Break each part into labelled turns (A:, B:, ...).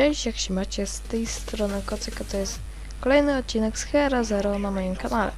A: Cześć, jak się macie? Z tej strony Kocyka to jest kolejny odcinek z Hera Zero na moim kanale.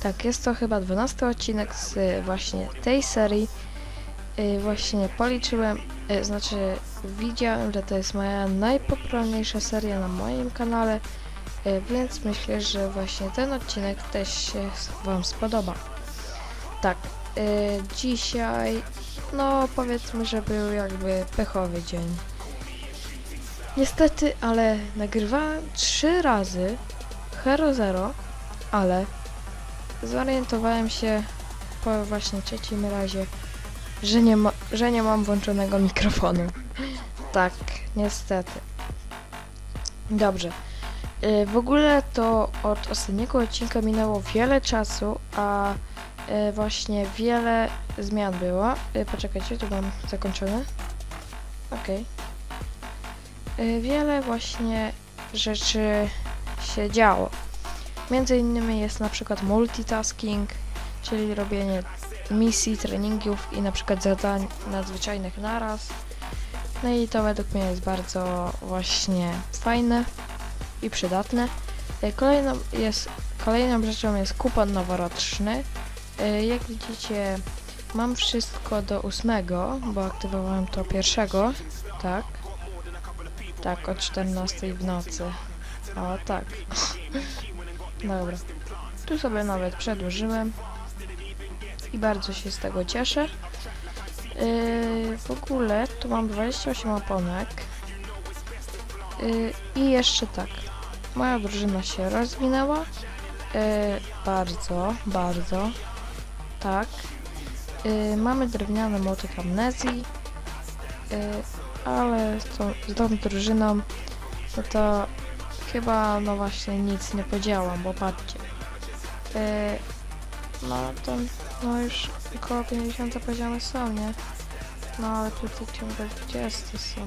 A: Tak, jest to chyba 12 odcinek z y, właśnie tej serii. Y, Właśnie policzyłem, y, znaczy widziałem, że to jest moja najpopularniejsza seria na moim kanale, więc myślę, że właśnie ten odcinek też się Wam spodoba. Tak, dzisiaj, no powiedzmy, że był jakby pechowy dzień. Niestety, ale nagrywałem trzy razy Hero Zero, ale zorientowałem się po właśnie trzecim razie, że nie, ma, że nie mam włączonego mikrofonu. Tak, niestety. Dobrze. Y, W ogóle to od ostatniego odcinka minęło wiele czasu, a y, właśnie wiele zmian było. Y, Poczekajcie, tu mam zakończone. Okej. Y, wiele właśnie rzeczy się działo. Między innymi jest na przykład multitasking, czyli robienie misji, treningów i na przykład zadań nadzwyczajnych naraz. No i to według mnie jest bardzo właśnie fajne i przydatne. Y, Kolejną, jest, kolejną rzeczą jest kupon noworoczny. Y, Jak widzicie, mam wszystko do ósmego, bo aktywowałem to pierwszego, tak. Tak, o 14 w nocy. O, tak. Dobra. Tu sobie nawet przedłużyłem. I bardzo się z tego cieszę. Yy, w ogóle tu mam 28 oponek. Yy, I jeszcze tak. Moja drużyna się rozwinęła. Yy, bardzo, bardzo. Tak. Yy, mamy drewniane młotek amnezji. Yy, ale z tą, z tą drużyną no to chyba no właśnie nic nie podziałam, bo patrzcie. Yy, no to no już około 50 poziomy są, nie? No ale tutaj ciągle 20 są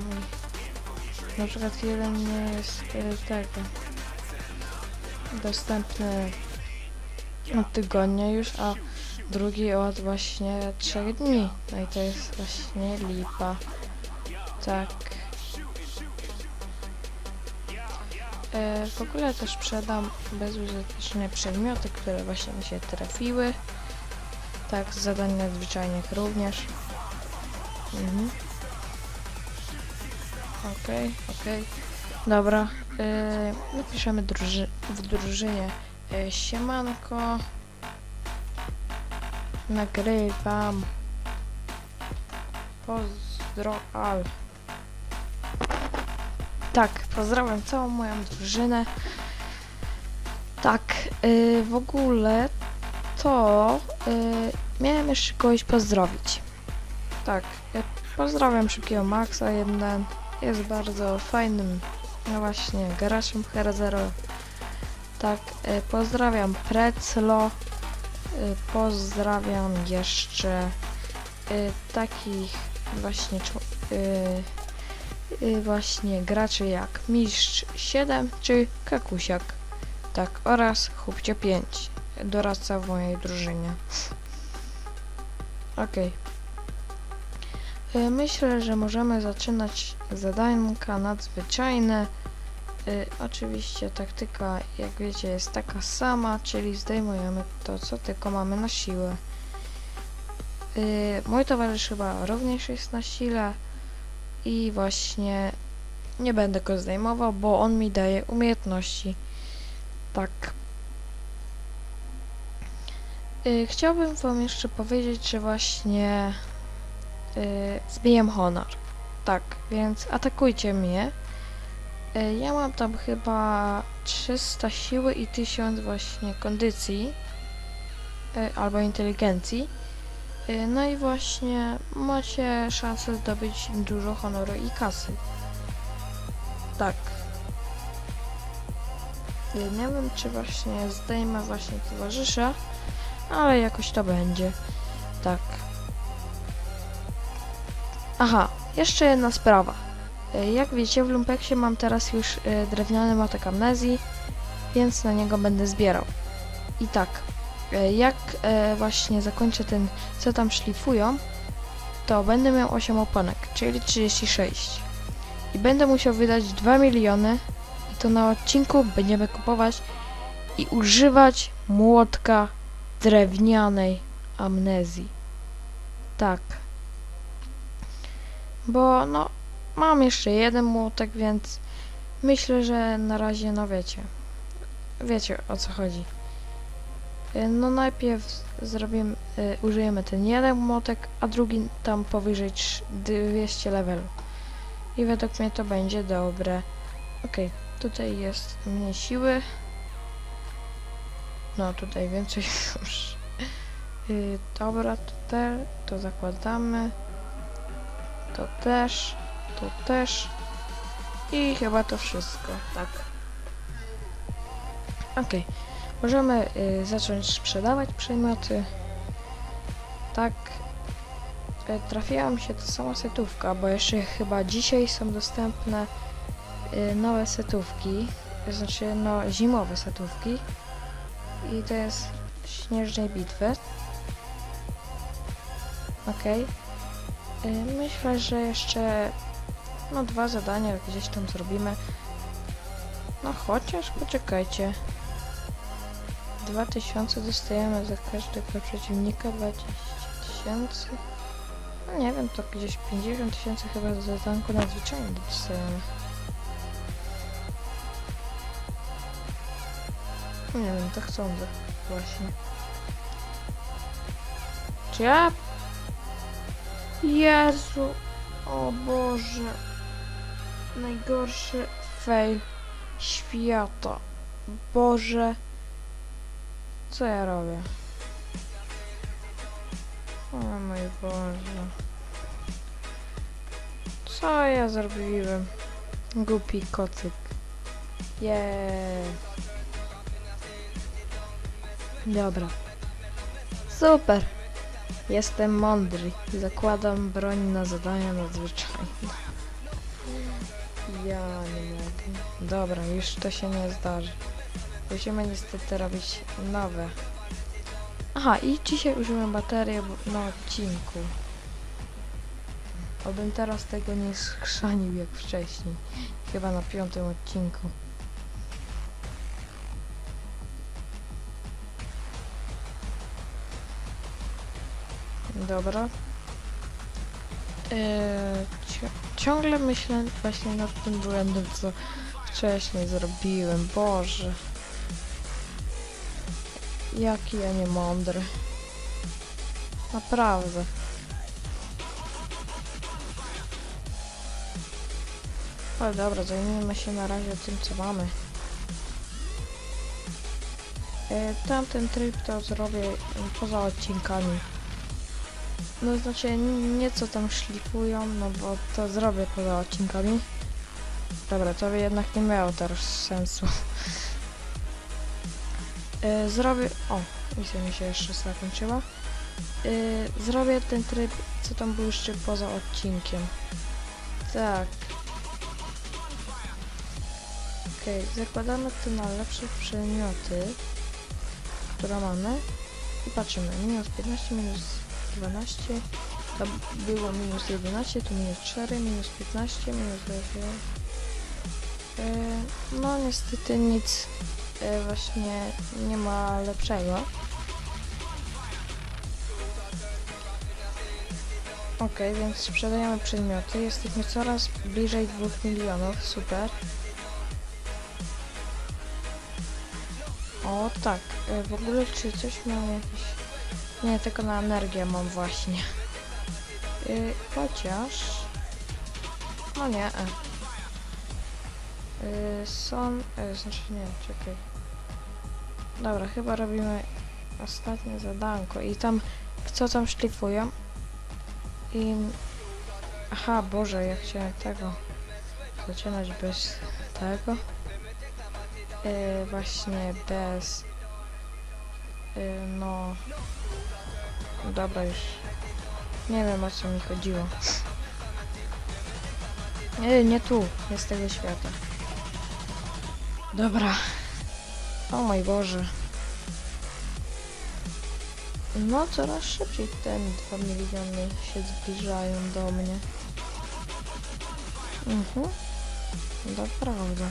A: i na przykład jeden nie jest yy, tego dostępny od tygodnia już, a drugi od właśnie 3 dni. No i to jest właśnie lipa. Tak. E, w ogóle też sprzedam bezużyteczne przedmioty, które właśnie mi się trafiły. Tak, z zadań nadzwyczajnych również. Mhm. Okej, okej. Dobra. E, napiszemy druży w drużynie e, siemanko. Nagrywam. Pozdro al. Tak, pozdrawiam całą moją drużynę. Tak, y, w ogóle to y, miałem jeszcze kogoś pozdrowić. Tak, y, pozdrawiam szybkiego Maxa jeden. Jest bardzo fajnym, no właśnie, graczem Hero Zero. Tak, y, pozdrawiam Preclo. Y, pozdrawiam jeszcze y, takich właśnie czł- y, y, właśnie graczy jak Mistrz 7 czy Kakusiak. Tak, oraz Chłopcie 5, doradca w mojej drużynie. Okej. Y, Myślę, że możemy zaczynać zadanka nadzwyczajne. Y, oczywiście taktyka, jak wiecie, jest taka sama, czyli zdejmujemy to, co tylko mamy na siłę. Y, mój towarzysz chyba również jest na sile i właśnie nie będę go zdejmował, bo on mi daje umiejętności. Tak. Y, chciałbym wam jeszcze powiedzieć, że właśnie y, zbijem honor. Tak, więc atakujcie mnie. Y, ja mam tam chyba 300 siły i 1000 właśnie kondycji y, albo inteligencji. Y, No i właśnie macie szansę zdobyć dużo honoru i kasy. Tak. Y, Nie wiem, czy właśnie zdejmę właśnie towarzysza, ale jakoś to będzie. Tak. Aha, jeszcze jedna sprawa. Y, Jak wiecie, w Lumpeksie mam teraz już y, drewniany motek amnezji, więc na niego będę zbierał. I tak, y, jak y, właśnie zakończę ten, co tam szlifują, to będę miał 8 oponek, czyli 36. i będę musiał wydać 2 miliony i to na odcinku będziemy kupować i używać młotka drewnianej amnezji. Tak. Bo no, mam jeszcze jeden młotek, więc myślę, że na razie, no wiecie, wiecie o co chodzi. Y, No najpierw zrobimy, y, użyjemy ten jeden młotek, a drugi tam powyżej trz- 200 levelu. I według mnie to będzie dobre. Okej, tutaj jest mniej siły. No tutaj więcej już. Y, dobra, to to zakładamy. To też, to też. I chyba to wszystko, tak. Okej. Możemy y, zacząć sprzedawać przedmioty. Tak. Y, trafiła mi się ta sama setówka, bo jeszcze chyba dzisiaj są dostępne y, nowe setówki. To znaczy, no, zimowe setówki. I to jest śnieżnej bitwy. Okej. Y, Myślę, że jeszcze no dwa zadania gdzieś tam zrobimy. No chociaż poczekajcie. 2000 dostajemy za każdego przeciwnika 20 tysięcy. No nie wiem, to gdzieś 50 tysięcy chyba za zadanku nadzwyczajnie dostajemy. Nie wiem, tak sądzę właśnie. Czy ja... Jezu! O Boże! Najgorszy fail świata. Boże! Co ja robię? O mój Boże. Co ja zrobiłem? Głupi kocyk. Yeah. Dobra. Super. Jestem mądry. Zakładam broń na zadania nadzwyczajne. Ja nie mogę. Dobra, już to się nie zdarzy. Musimy niestety robić nowe. Aha, i dzisiaj użyłem baterię na odcinku. Obym teraz tego nie schrzanił jak wcześniej. Chyba na piątym odcinku. Dobra. Ci- ciągle myślę właśnie nad tym błędem, co wcześniej zrobiłem. Boże. Jaki ja nie mądry. Naprawdę. Ale dobra, zajmijmy się na razie tym, co mamy. E, tamten tryb to zrobię poza odcinkami. No znaczy nieco tam szlifują, no bo to zrobię poza odcinkami. Dobra, to by jednak nie miało teraz sensu. E, zrobię... O, misja mi się jeszcze zakończyła. E, zrobię ten tryb, co tam był jeszcze poza odcinkiem. Tak. Okej, zakładamy tu na lepsze przedmioty, które mamy. I patrzymy, minus 15, minus 12, to było minus 11, tu minus 4, minus 15, minus 20. E, no niestety nic właśnie nie ma lepszego. Ok, więc sprzedajemy przedmioty. Jesteśmy coraz bliżej 2 milionów. Super. O tak, e, w ogóle czy coś mam jakieś... Nie, tylko na energię mam właśnie. Y, chociaż... No nie, e. Y, są... E, znaczy nie, czekaj. Dobra, chyba robimy ostatnie zadanko i tam... Co tam szlifują? I... Aha, Boże, ja chciałem tego... Zaczynać bez tego. Y, właśnie bez... Y, no... Dobra już. Nie wiem o co mi chodziło. Nie, nie tu, nie z tego świata. Dobra. O mój Boże. No coraz szybciej ten 2 miliony się zbliżają do mnie. Mhm. Naprawdę.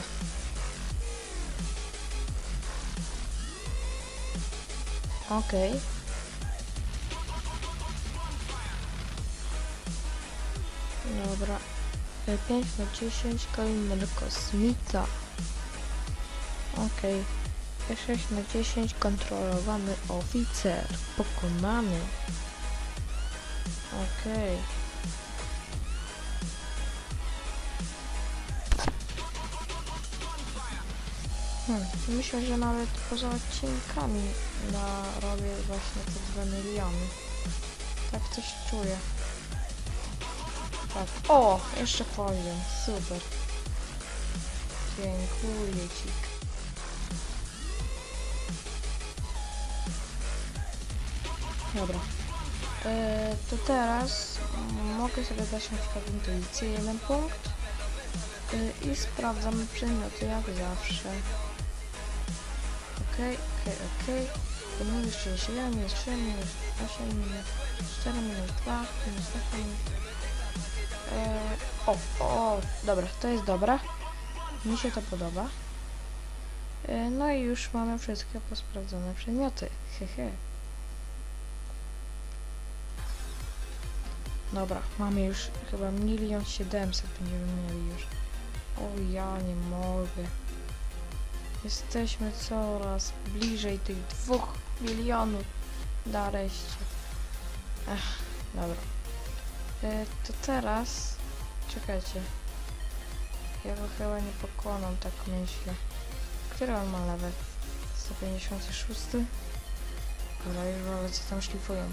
A: Okej. Dobra. 5 na 10 kolejny kosmita. Okej. 6 na 10 kontrolowany oficer. Pokonany. Okej. Hmm, myślę, że nawet poza odcinkami narobię właśnie te 2 miliony. Tak coś czuję. Tak. O! Jeszcze poziom. Super. Dziękuję ci. Dobra. E, to teraz mogę sobie dać na przykład intuicję jeden punkt e, i sprawdzamy przedmioty jak zawsze. Okej, okej, okej. Minus 37, minus 3, minus 8, minus 4, minus 2, minus 8, minus... Eee, o, o, dobra, to jest dobra. Mi się to podoba. E, no i już mamy wszystkie posprawdzone przedmioty. Hehe. Dobra, mamy już chyba milion siedemset będziemy mieli już. O ja nie mogę. Jesteśmy coraz bliżej tych dwóch milionów. Nareszcie. Ech, dobra. E, to teraz... Czekajcie. Ja go chyba nie pokonam, tak myślę. Który on ma level? 156? Dobra, już wolę co tam szlifują.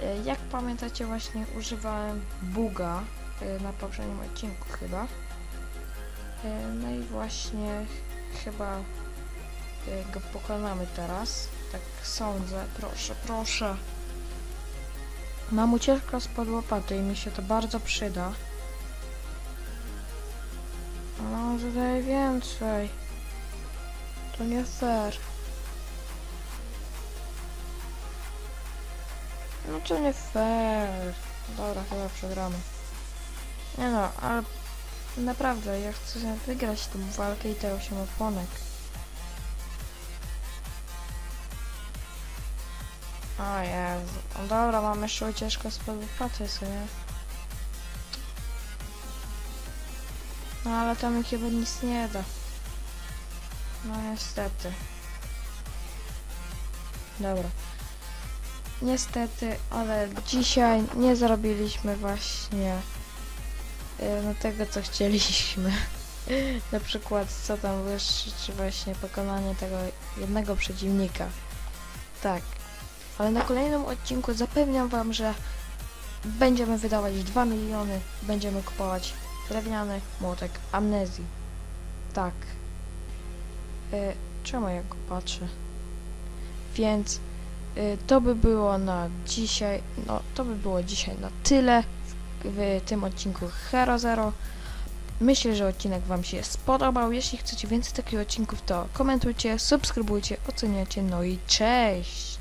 A: E, Jak pamiętacie, właśnie używałem buga e, na poprzednim odcinku chyba. E, No i właśnie ch- chyba go pokonamy teraz. Tak sądzę. Proszę, proszę. Mam ucieczkę spod łopaty i mi się to bardzo przyda. On zadaje więcej. To nie fair. To nie fair. Dobra, chyba przegramy. Nie no, ale naprawdę, ja chcę wygrać tę walkę i te 8 oponek. O Jezu. No dobra, mam jeszcze ucieczkę spod wypłaty, co nie? No ale to mi chyba nic nie da. No niestety. Dobra. Niestety, ale dzisiaj nie zrobiliśmy właśnie y, no tego, co chcieliśmy. Na przykład, co tam wyższy, czy właśnie pokonanie tego jednego przeciwnika. Tak. Ale na kolejnym odcinku zapewniam wam, że będziemy wydawać 2 miliony, będziemy kupować drewniany młotek amnezji. Tak. Y, czemu ja go patrzę? Więc to by było na dzisiaj, no to by było dzisiaj na tyle w, w tym odcinku Hero Zero. Myślę, że odcinek Wam się spodobał. Jeśli chcecie więcej takich odcinków, to komentujcie, subskrybujcie, oceniacie, no i cześć!